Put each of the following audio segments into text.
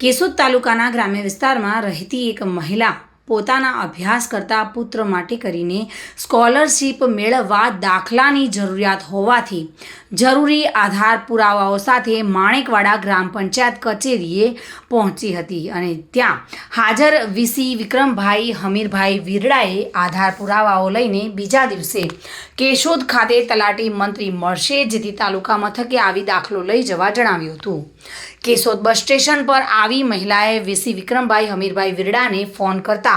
કેશોદ તાલુકાના ગ્રામ્ય વિસ્તારમાં રહેતી એક મહિલા પોતાના અભ્યાસ કરતા પુત્ર માટે કરીને સ્કોલરશીપ મેળવવા દાખલાની જરૂરિયાત હોવાથી જરૂરી આધાર પુરાવાઓ સાથે માણેકવાડા ગ્રામ પંચાયત કચેરીએ પહોંચી હતી અને ત્યાં હાજર વીસી વિક્રમભાઈ હમીરભાઈ વિરડાએ આધાર પુરાવાઓ લઈને બીજા દિવસે કેશોદ ખાતે તલાટી મંત્રી મળશે, જેથી તાલુકા મથકે આવી દાખલો લઈ જવા જણાવ્યું હતું. કેશોદ બસ સ્ટેશન પર આવી મહિલાએ વીસી વિક્રમભાઈ હમીરભાઈ વિરડાને ફોન કરતા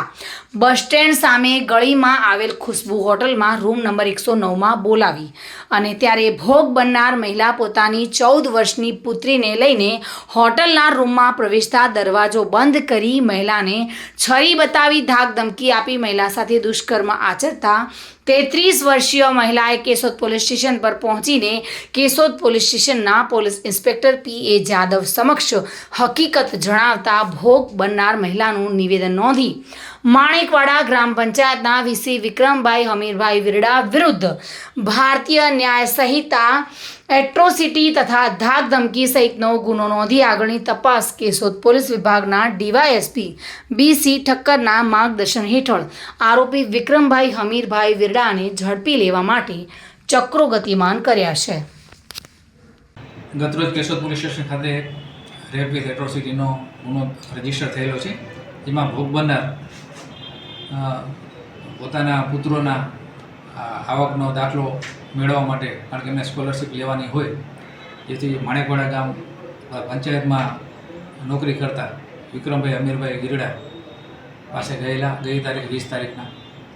બસ સ્ટેન્ડ સામે ગળીમાં આવેલ ખુશ્બુ હોટલમાં રૂમ નંબર એકસો નવમાં બોલાવી અને ત્યારે ભોગ બનનાર મહિલા પોતાની ચૌદ વર્ષની પુત્રીને લઈને હોટલના રૂમમાં પ્રવેશતા દરવાજો બંધ કરી મહિલાને છરી બતાવી ધાક ધમકી આપી મહિલા સાથે દુષ્કર્મ આચરતા તેત્રીસ વર્ષીય મહિલાએ કેશોદ પોલીસ સ્ટેશન પર પહોંચીને કેશોદ પોલીસ સ્ટેશનના police inspector P A Jadav સમક્ષ હકીકત જણાવતા ભોગ બનનાર મહિલાનું નિવેદન નોંધી. માણેકવાડા ગ્રામ પંચાયતના વીસી વિક્રમભાઈ હમીરભાઈ વિરડા વિરુદ્ધ ભારતીય ન્યાય સંહિતા એટ્રોસિટી તથા ધાક ધમકી સહિતનો ગુનો નોંધી આગળની તપાસ કેશોદ પોલીસ વિભાગના ડીવાયએસપી બી સી ઠક્કરના માર્ગદર્શન હેઠળ આરોપી વિક્રમભાઈ હમીરભાઈ વિરડાને ઝડપી લેવા માટે ચક્રો ગતિમાન કર્યા છે. ગતરોજ કેશોદ પોલીસ સ્ટેશન ખાતે રેપ એટ્રોસિટીનો ગુનો રજિસ્ટર થયેલો છે. જેમાં ભોગ બનનાર પોતાના પુત્રોના આવકનો દાખલો મેળવવા માટે કારણ કે એમને સ્કોલરશીપ લેવાની હોય, જેથી માણેકવાડા ગામ પંચાયતમાં નોકરી કરતા વિક્રમભાઈ, અમીરભાઈ ગીરડા પાસે ગયેલા, ગઈ તારીખ વીસ તારીખના.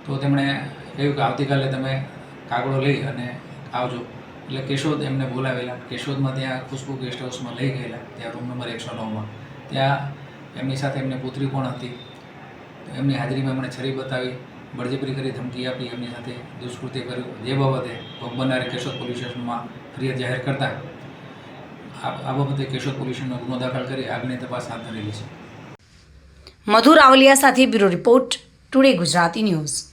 તો તેમણે કહ્યું કે આવતીકાલે તમે કાગળો લઈ અને આવજો. એટલે કેશોદ એમને બોલાવેલા. કેશોદમાં ત્યાં ખુશ્બુ ગેસ્ટ હાઉસમાં લઈ ગયેલા. ત્યાં રૂમ નંબર એકસો નવમાં. ત્યાં એમની સાથે એમની પુત્રી પણ હતી. એમની હાજરીમાં એમણે છરી બતાવી. બળજબરી કરી ધમકી આપી એમની સાથે દુષ્કૃત્ય કર્યું. જે બાબતે ભોગ બનનારે કેશોદ પોલીસ સ્ટેશનમાં ફરિયાદ જાહેર કરતા આ બાબતે કેશોદ પોલીસ સ્ટેશનનો ગુનો દાખલ કરી આગની તપાસ હાથ ધરેલી છે. મધુર આવલિયા સાથે bureau report, today Gujarati news.